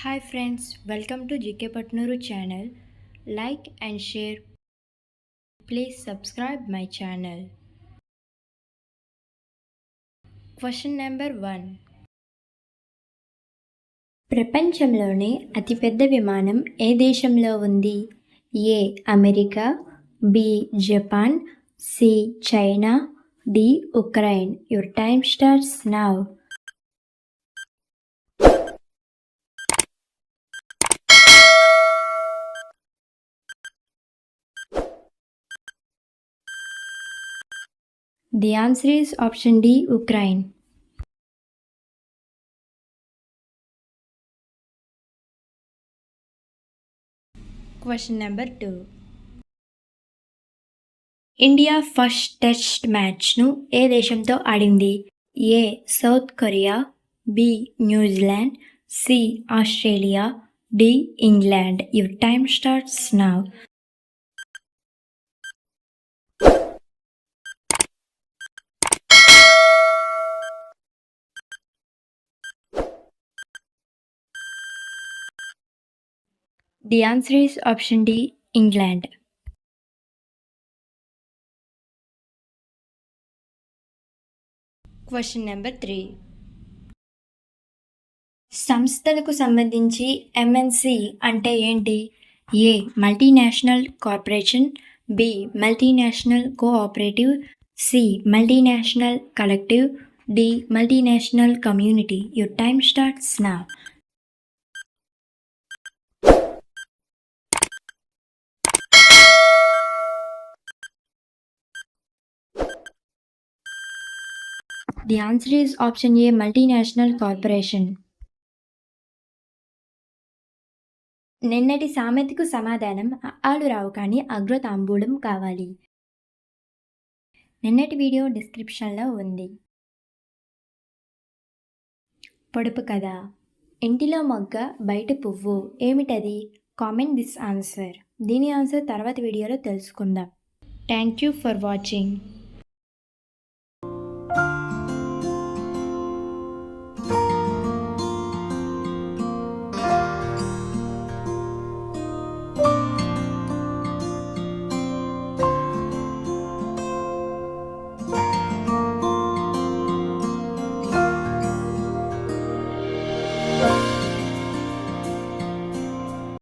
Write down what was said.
Hi friends welcome to GK Patnuru channel like and share please subscribe my channel question number one ప్రపంచంలోనే అతిపెద్ద విమానం ఏ దేశంలో ఉంది? A America B Japan C China D Ukraine. Your time starts now The answer is option D Ukraine. Question number 2. India first test మ్యాచ్ను ఏ దేశంతో ఆడింది A South Korea B New Zealand C Australia D England your time starts now The answer is option D England. Question number 3. సంస్థలకు సంబంధించి MNC అంటే ఏంటి? A multinational corporation B multinational cooperative C multinational collective D multinational community your time starts now The answer is option A multinational corporation. నిన్నటి సామెతకు సమాధానం ఆలు రావు కానీ అగ్రతాంబూలం కావాలి. నిన్నటి వీడియో డిస్క్రిప్షన్లో ఉంది. పొడుపు కథ. ఇంటిలో మొగ్గ బయట పువ్వు. ఏమిటది? Comment this answer. దీని ఆన్సర్ తర్వాత వీడియోలో తెలుసుకుందాం. Thank you for watching.